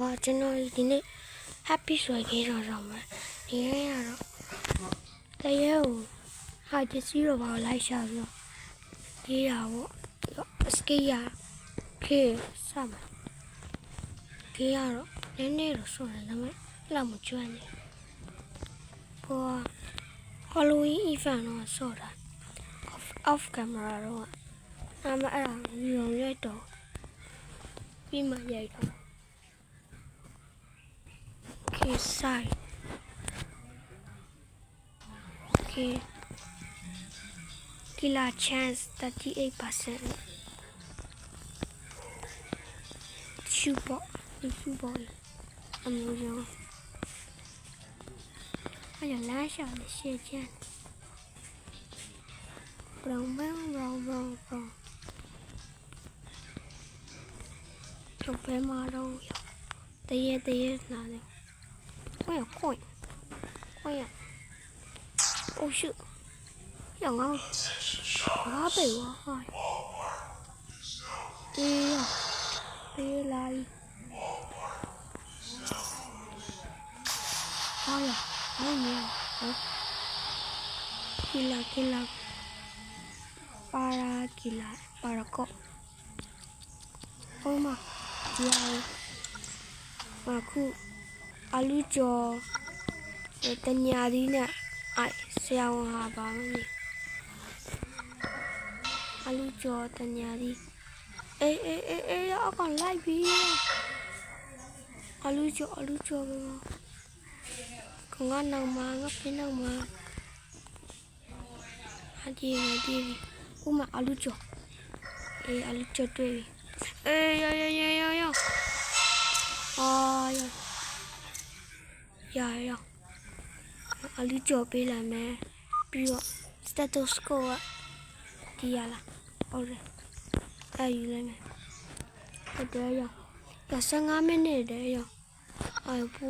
ပါကျွန်တော်ဒီနေ့ happy ဆွဲခဲ့တော့တော့မယ်ဒီနေ့ကတော့တရေကိုဟာတစီတော့ပါလိုက်ရှာပြီးတော့ဒီရပေါ့စကေးရခေစမ်းဒီရတော့နည်းနည်းတော့ဆွဲတယ်ဒါပေမဲ့လောက်မကျွမ်းနေဘော Halloween event တော့ဆော့တာ off off camera တော့အမအဲ့ဒါရုံရိုက်တော့ပြီးမှရိုက်တော့ Okay, side. Okay. Killer chance 38%. Shoe ball. Shoe ball. အမျိုးရောအဲ့ရလာရှာလို့ရှေ့ချမ်း brown brown brown brown brown တော့ဘယ်မှာတော့တရေတရေလာတယ် 꼬야 꼬야 꼬야 오슈 양아 와베 와 이야 베라이 아야 아야 어 길라 길라 para kila para ko oma yao maku အလူကျော်တညာဒီနဲ့အိုက်ဆရာဝန်ဟာပါမလဲအလူကျော်တညာဒီအေးအေးအေးအေးအကောင်လိုက်ပြီအလူကျော်အလူကျော်မကငါနောင်မငါပြင်းနောင်မအဒီငါဒီဥမအလူကျော်အေးအလူကျော်တွေ့ပြီအေးရရရရရအာရ ရရအလူကြော်ပေးလိုက်မယ်ပြီးတော့ stethoscope ကဒီရလားဟုတ်တယ်အဲ့ယူလိုက်မယ်ဟုတ်တယ်ရရ15မိနစ်တည်းရအဲ့ပူ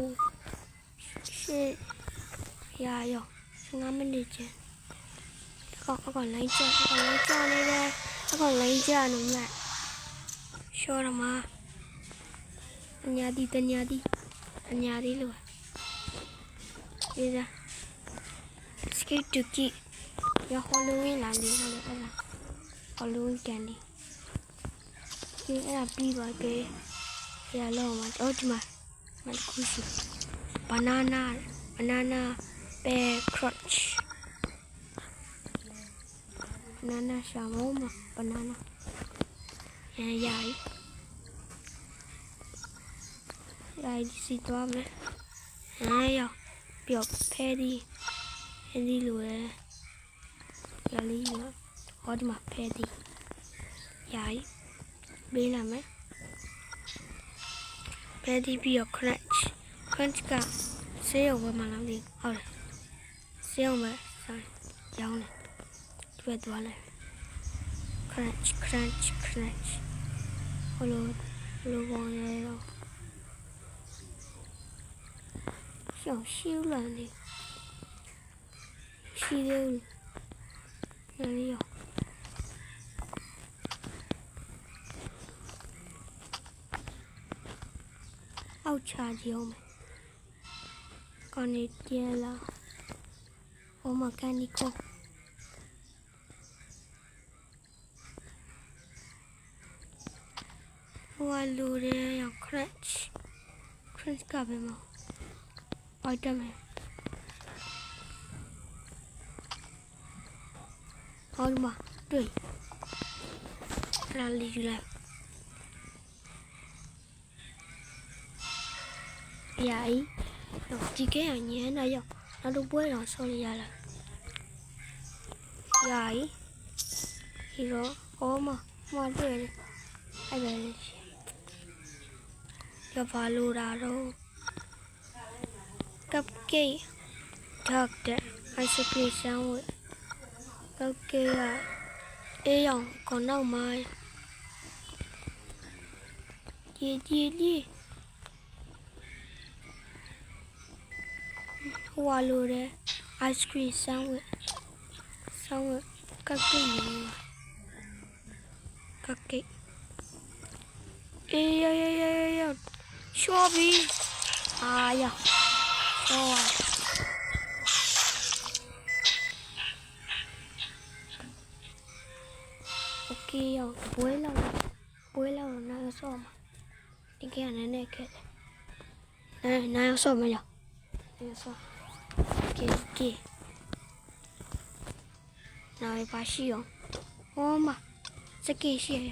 ရှေ့ရရ15မိနစ်ချင်းအကောင်အကောင်လိုင်းကြအကောင်လိုင်းကြနေတယ်အကောင်လိုင်းကြနေမှာရှောရမအညာဒီတညာဒီအညာဒီလို့ Mira. Skate to keep. Your Halloween landing. Halloween candy. Cái là pi vào cái cái lo mà oh chứ mà mà kushi banana banana bear crunch banana shawarma banana yeah yeah yeah đi xịt toa mẹ ai à ပျော့ဖဲဒီဖဲဒီလိုရယ်ရလေးရဟောဒီမှာဖဲဒီယာယီဘေးလာမယ် Yok Paddy. Paddy lure. Lali lure. Hadi mah Paddy. Yay. Bila mı? Paddy bir yok crunch. Crunch ka. Şey yok ama lan değil. Al. Şey yok mu? Sen. Yavrum. Tüve duvarlar. Crunch, crunch, crunch. Olur. Olur. Olur. Olur. ရှောင်းရှူလာနေရှိတယ်နာရီယောအောက်ချကြည့်အောင်မယ်ကနေတဲလာဟိုမှာကန်ဒီကောဟိုလူတွေရောက် crunch crunch ကပဲမဟုတ် Ôi trời mẹ Thôi mà Trời Là đi gì làm. Vậy Nó chỉ cái hàng nhẹ này không Nó đúng với rồi, sao lại là Vậy dạ, Thì rồi Ô mà. Mà về Ai về giờ phải lù ra rồi cupcake doctor ice cream sandwich cupcake e yon còn đâu mai đi đi đi hoa lô đấy ice cream sandwich sandwich cupcake cupcake ê ê ê ê ê ê shopping à yeah ရှော့ပါโอเคရောပွဲလောက်ပွဲလောက်တော့နိုင်ဆော့မှာဒီကနေ့နည်းနည်းခက်တယ်နိုင်နိုင်ဆော့မရနိုင်ဆော့ကဲကဲနိုင်ပါရှိအောင်ဟောမှာစကေရှိရ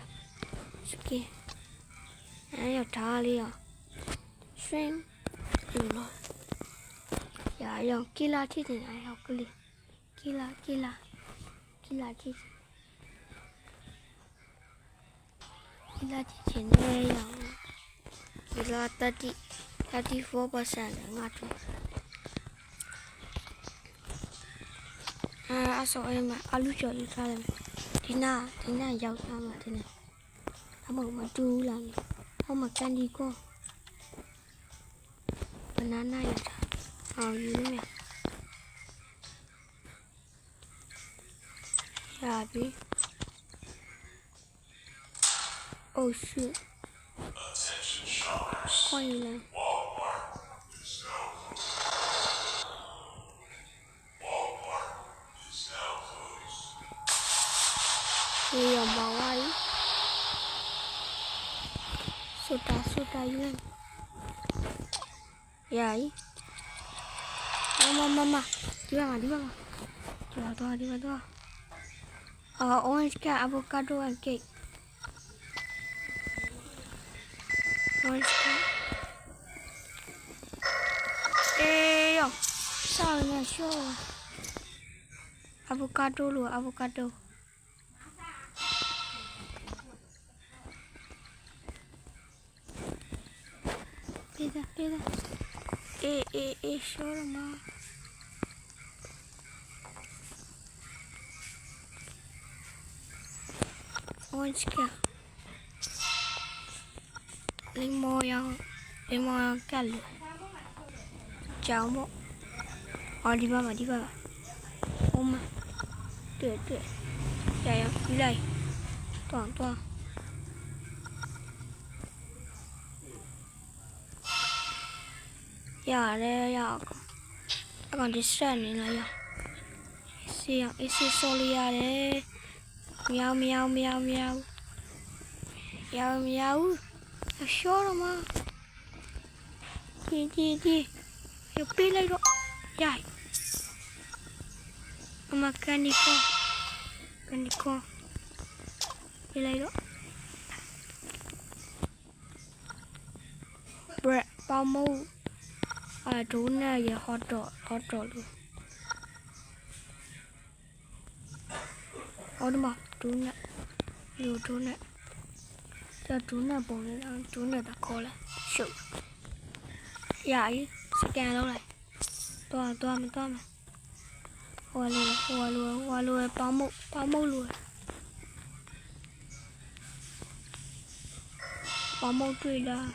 စကေအဲရထားလေးရောဆွင်းယူလို့ရရောကီလာချစ်နေအရောကလေးကီလာကီလာကီလာချစ် ဒီလာ Dạ yok kila çizin ay haklı. Kila kila. Kila çizin. Kila çizin ne ya? Kila tati tati four percent ngatı. À, à, à sao em alu chơi đi sao em? Thì na, thì na giàu sao mà thế này? Thằng mày mà chu làm, không mà candy cô. Banana là sao? Olha mi? Oh shit. Koy lan. Iya bawai. Sudah aí hilang. Yai. mama mama di mana di mana di mana di mana ah 妈妈妈妈，你干嘛？你干嘛？多少多少？你干多少？呃，orange cake, avocado and cake. orange cake. 哎呦，上面秀了。avocado 了，avocado。别的，别的。诶诶诶，说了吗？Лимонське. Лимоя. Лимоя келло. Чамо. Hadi baba, di va. Oma. Due, dur. Ya ya, Gülay. Tamam, tamam. Ya re ya. Akan distrain ni lah ya. Isi yang isi soli ya re. Le. Meow meow meow meow. Meow meow. ရှောတော့မဒီဒီဒီရပေးလိုက်တော့ရိုက်အမကန်ဒီကောကန်ဒီကောပေးလိုက်တော့ဘရက်ပေါမိုးအဒိုနာရဟတ်တော့ဟတ်တော့လို့အော် ဒူးနဲ့လူဒူးနဲ့ကျဒူးနဲ့ပုံနေတာဒူးနဲ့တခေါ်လိုက်ရှုပ်ရာကြီးစကန်လုံးလိုက်တော့တော့မတော့မဟိုလိုဟိုလိုဟိုလိုပေါင်းမှုပေါင်းမှုလိုပေါင်းမှုတွေ့လား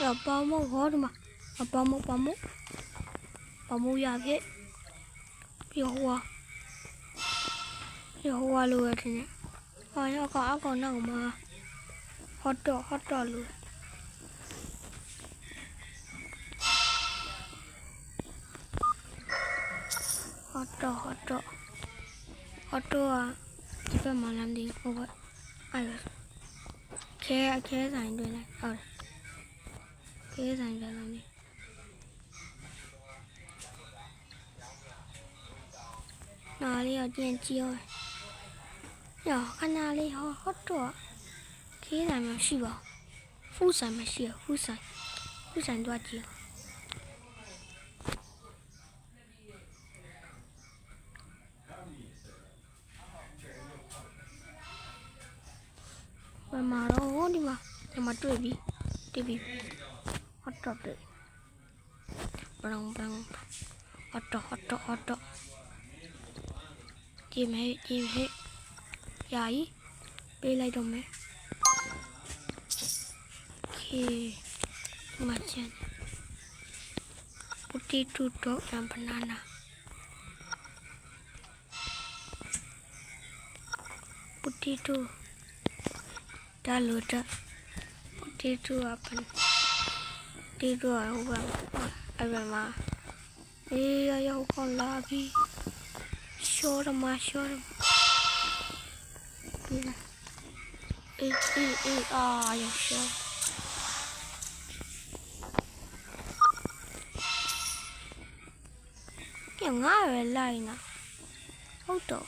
တော့ပေါင်းမှုဟောဒီမှာပေါင်းမှုပေါင်းမှုပေါင်းမှုရခဲ့ ဟိုကလိုရထင်တယ်။ဟာရောက်ကအကောင်နောက်မှာဟော့တော့ဟော့တော့လို့ဟော့တော့ဟော့တော့ဟော့တော့ကဒီဘက်မှာလမ်းဒီဟိုဘက်အဲ့လိုခဲအခဲဆိုင်တွေ့လိုက်ဟုတ်တယ်ခဲဆိုင်လည်းလမ်း နားလေးတော့ကျင်ကြည့်အောင်ရခဏလေးဟောဟောတော့ခေးတယ်မရှိပါဖူးဆိုင်မရှိဖူးဆိုင်ဖူးဆိုင်တော့ကြည့်ဘယ်မှာတော့ဟိုဒီမှာဒီမှာတွေ့ပြီတွေ့ပြီဟောတော့တွေ့ဘလောင်ဘလောင်ဟောတော့ဟောတော့ဟောတော့ ကြည့်မယ်ကြည့်မယ်ယာယီပေးလိုက်တော့မယ်ခေမချန်ပုတီတူတော့ရံဘနာနာပုတီတူဒါလို့တပုတီတူအပန်တီတူအဟိုဘာအဲ့မှာအေးရောက်ကောင်းလာပြီ Açıyorum açıyorum. Bir İyi iyi iyi. Aa yaşa. Ya ngave laina. Auto.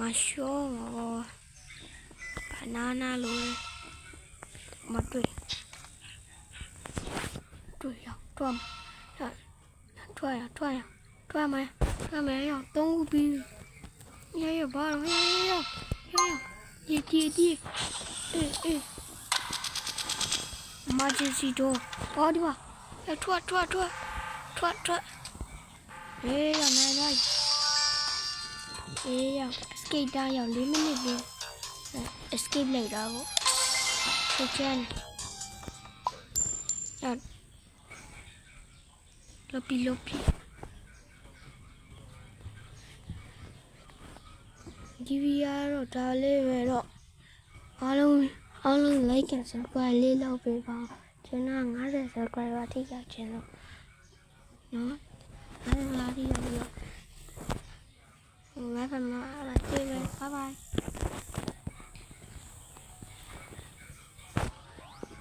Açıyorum o. Banana luôn, Mà tùy. Tùy lọc trùm. Thôi à thôi à. 그만해 그만해요 똥구비 야야 봐라 야야야 야야 얘 뒤에 뒤에 에에 emergency door 어디 봐 escape down your limit view escape later 괜찮아 야 ဒီဗီယာတော့ဒါလေးပဲတော့အားလုံးအားလုံး like and subscribe လေးလုပ်ပေးပါကျွန်တော်90 subscriber ထိရောက်ခြင်းလို့နော်အားလုံးလာပြီးတော့ဟို live မှာအားလုံးကြည့်မယ် bye bye